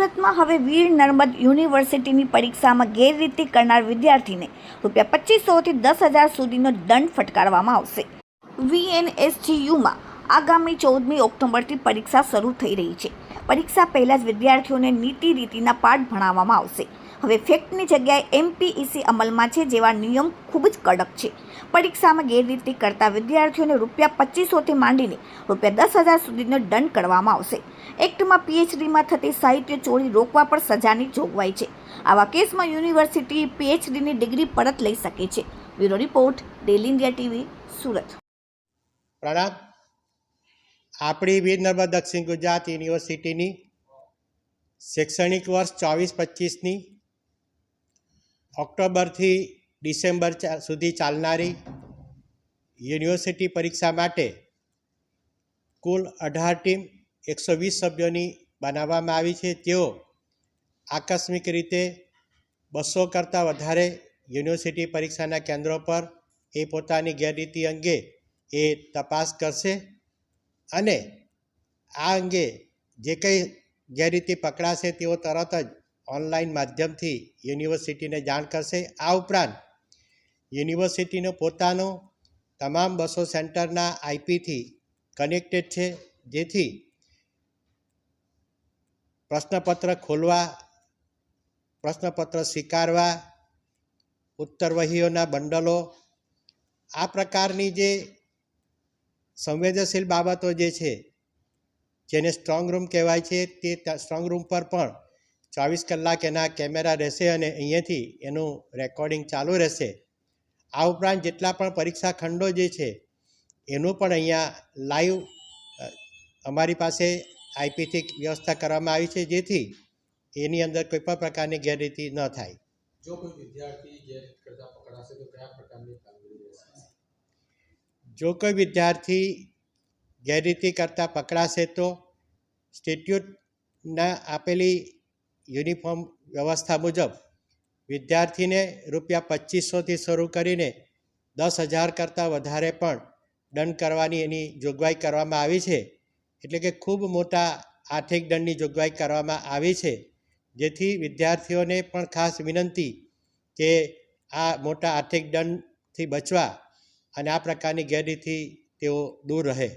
સુરતમાં હવે વીર નર્મદ યુનિવર્સિટીની પરીક્ષામાં ગેરરીતિ કરનાર વિદ્યાર્થીને રૂપિયા પચીસોથી દસ હજાર સુધીનો દંડ ફટકારવામાં આવશે. વીએનએસજીયુમાં આગામી ચૌદમી ઓક્ટોબરથી પરીક્ષા શરૂ થઈ રહી છે. પરીક્ષા પહેલાં જ વિદ્યાર્થીઓને નીતિ રીતિના પાઠ ભણાવવામાં આવશે. હવે ફેક્ટની જગ્યાએ એમપીઈસી અમલમાં છે જેવા નિયમ ખૂબ જ કડક છે. પરીક્ષામાં ગેરરીતિ કરતા વિદ્યાર્થીઓને રૂપિયા પચીસોથી માંડીને રૂપિયા દસ હજાર સુધીનો દંડ કરવામાં આવશે. એક્ટમાં પીએચડીમાં થતી સાહિત્ય ચોરી રોકવા પર સજાની જોગવાઈ છે. આવા કેસમાં યુનિવર્સિટી પીએચડીની ડિગ્રી પરત લઈ શકે છે. Bureau report, daily India TV, Surat. પ્રણામ આપણી વીર નર્મદ દક્ષિણ ગુજરાત યુનિવર્સિટીની શૈક્ષણિક વર્ષ ચોવીસ પચીસની ઓક્ટોબરથી ડિસેમ્બર સુધી ચાલનારી યુનિવર્સિટી પરીક્ષા માટે કુલ અઢાર ટીમ એકસો વીસ સભ્યોની બનાવવામાં આવી છે. તેઓ આકસ્મિક રીતે બસો કરતાં વધારે યુનિવર્સિટી પરીક્ષાના કેન્દ્રો પર એ પોતાની ગેરરીતિ અંગે એ તપાસ કરશે. અને આ અંગે જે કંઈ ગેરરીતિ પકડાશે તેઓ તરત જ ઓનલાઈન માધ્યમથી યુનિવર્સિટીને જાણ કરશે. આ ઉપરાંત યુનિવર્સિટીનો પોતાનો તમામ બસો સેન્ટરના આઈપીથી કનેક્ટેડ છે. જેથી પ્રશ્નપત્ર ખોલવા, પ્રશ્નપત્ર સ્વીકારવા, ઉત્તરવહીઓના બંડલો, આ પ્રકારની જે સંવેદનશીલ બાબતો જે છે, જેને સ્ટ્રોંગ રૂમ કહેવાય છે, તે સ્ટ્રોંગ રૂમ પર પણ ચોવીસ કલાક એના કેમેરા રહેશે અને અહીંયાથી એનું રેકોર્ડિંગ ચાલુ રહેશે. આ ઉપરાંત જેટલા પણ પરીક્ષા ખંડો જે છે, એનું પણ અહીંયા લાઈવ અમારી પાસે આઈપીથી વ્યવસ્થા કરવામાં આવી છે, જેથી એની અંદર કોઈ પણ પ્રકારની ગેરરીતિ ન થાય. જો કોઈ વિદ્યાર્થી કરતા પકડાશે, તો કયા પ્રકારની જો કોઈ વિદ્યાર્થી ગેરરીતિ કરતાં પકડાશે તો સ્ટેટ્યુટના આપેલી યુનિફોર્મ વ્યવસ્થા મુજબ વિદ્યાર્થીને રૂપિયા પચીસોથી શરૂ કરીને દસ હજાર કરતાં વધારે પણ દંડ કરવાની એની જોગવાઈ કરવામાં આવી છે. એટલે કે ખૂબ મોટા આર્થિક દંડની જોગવાઈ કરવામાં આવી છે. જેથી વિદ્યાર્થીઓને પણ ખાસ વિનંતી કે આ મોટા આર્થિક દંડથી બચવા અને આ પ્રકારની ગેરરીતિ તેઓ દૂર રહે.